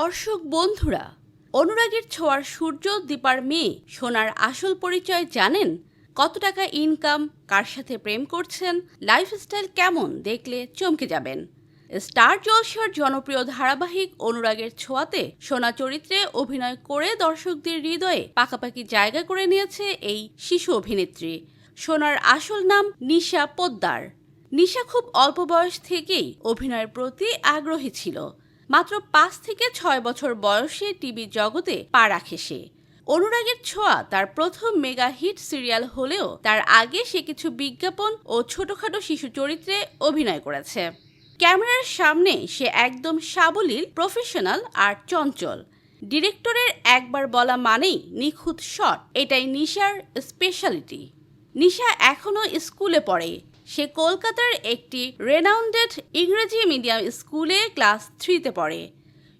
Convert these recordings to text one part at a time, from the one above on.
দর্শক বন্ধুরা, অনুরাগের ছোঁয়ার সূর্য, দীপার মেয়ে, সোনার আসল পরিচয় জানেন? কত টাকা ইনকাম কার সাথে প্রেম করছেন? লাইফস্টাইল কেমন, দেখলে চমকে যাবেন। স্টার জলসার জনপ্রিয় ধারাবাহিক অনুরাগের ছোঁয়াতে সোনা চরিত্রে অভিনয় করে দর্শকদের হৃদয়ে পাকাপাকি জায়গা করে নিয়েছে এই শিশু অভিনেত্রী। সোনার আসল নাম নিশা পোদ্দার। নিশা খুব অল্প বয়স থেকেই অভিনয়ের প্রতি আগ্রহী ছিল। মাত্র পাঁচ থেকে ছয় বছর বয়সে টিভি জগতে পা রাখে সে। অনুরাগের ছোঁয়া তার প্রথম মেগা হিট সিরিয়াল হলেও তার আগে সে কিছু বিজ্ঞাপন ও ছোটখাটো শিশু চরিত্রে অভিনয় করেছে। ক্যামেরার সামনে সে একদম সাবলীল, প্রফেশনাল আর চঞ্চল। ডিরেক্টরের একবার বলা মানেই নিখুঁত শট, এটাই নিশার স্পেশালিটি নিশা এখনও স্কুলে পড়ে। সে কলকাতার একটি রেনাউন্ডেড ইংরেজি মিডিয়াম স্কুলে ক্লাস থ্রিতে পড়ে।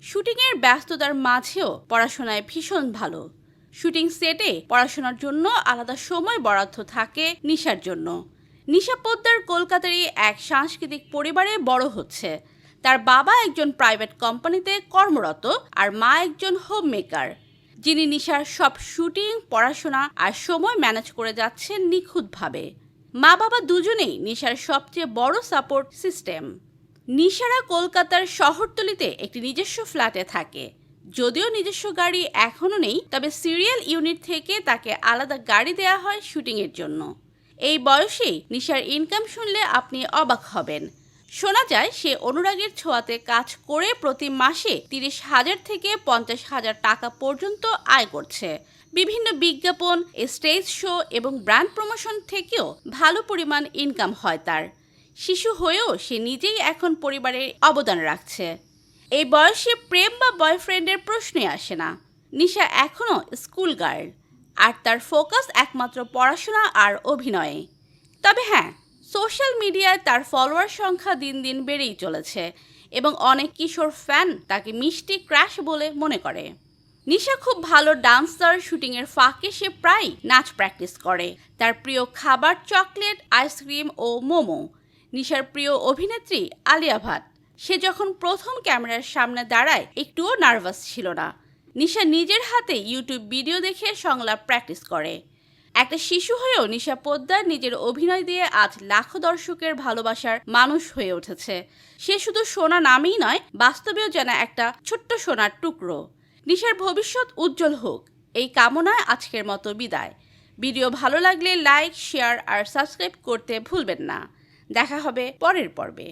শুটিংয়ের ব্যস্ততার মাঝেও পড়াশোনায় ভীষণ ভালো। শুটিং সেটে পড়াশোনার জন্য আলাদা সময় বরাদ্দ থাকে নিশার জন্য। নিশা পোদ্দার কলকাতারই এক সাংস্কৃতিক পরিবারে বড় হচ্ছে। তার বাবা একজন প্রাইভেট কোম্পানিতে কর্মরত আর মা একজন হোম মেকার যিনি নিশার সব শুটিং, পড়াশোনা আর সময় ম্যানেজ করে যাচ্ছেন নিখুঁতভাবে। মা বাবা দুজনেই নিশার সবচেয়ে বড় সাপোর্ট সিস্টেম। নিশারা কলকাতার শহরতলিতে একটি নিজস্ব ফ্ল্যাটে থাকে। যদিও নিজস্ব গাড়ি এখনও নেই, তবে সিরিয়াল ইউনিট থেকে তাকে আলাদা গাড়ি দেয়া হয় শুটিংয়ের জন্য। এই বয়সেই নিশার ইনকাম শুনলে আপনি অবাক হবেন। শোনা যায় সে অনুরাগের ছোঁয়াতে কাজ করে প্রতি মাসে তিরিশ হাজার থেকে পঞ্চাশ হাজার টাকা পর্যন্ত আয় করছে। বিভিন্ন বিজ্ঞাপন, স্টেজ শো এবং ব্র্যান্ড প্রমোশন থেকেও ভালো পরিমাণ ইনকাম হয় তার। শিশু হয়েও সে নিজেই এখন পরিবারের অবদান রাখছে। এই বয়সে প্রেম বা বয়ফ্রেন্ডের প্রশ্নই আসে না। নিশা এখনও স্কুল গার্ল, আর তার ফোকাস একমাত্র পড়াশোনা আর অভিনয়ে। তবে হ্যাঁ সোশ্যাল মিডিয়ায় তার ফলোয়ার সংখ্যা দিন দিন বেড়েই চলেছে এবং অনেক কিশোর ফ্যান তাকে মিষ্টি ক্র্যাশ বলে মনে করে। নিশা খুব ভালো ডান্সার শুটিংয়ের ফাঁকে সে প্রায় নাচ প্র্যাকটিস করে। তার প্রিয় খাবার চকলেট, আইসক্রিম ও মোমো। নিশার প্রিয় অভিনেত্রী আলিয়া ভাট। সে যখন প্রথম ক্যামেরার সামনে দাঁড়ায়, একটুও নার্ভাস ছিল না। নিশা নিজের হাতে ইউটিউব ভিডিও দেখে সংলাপ প্র্যাকটিস করে। একটা শিশু হয়েও নিশা পোদ্দার নিজের অভিনয় দিয়ে আজ লাখো দর্শকের ভালোবাসার মানুষ হয়ে উঠেছে। সে শুধু সোনা নামেই নয়, বাস্তবেও যেন একটা ছোট্ট সোনার টুকরো। নিশার ভবিষ্যৎ উজ্জ্বল হোক, এই কামনায় আজকের মতো বিদায়। ভিডিও ভালো লাগলে লাইক, শেয়ার আর সাবস্ক্রাইব করতে ভুলবেন না। দেখা হবে পরের পর্বে।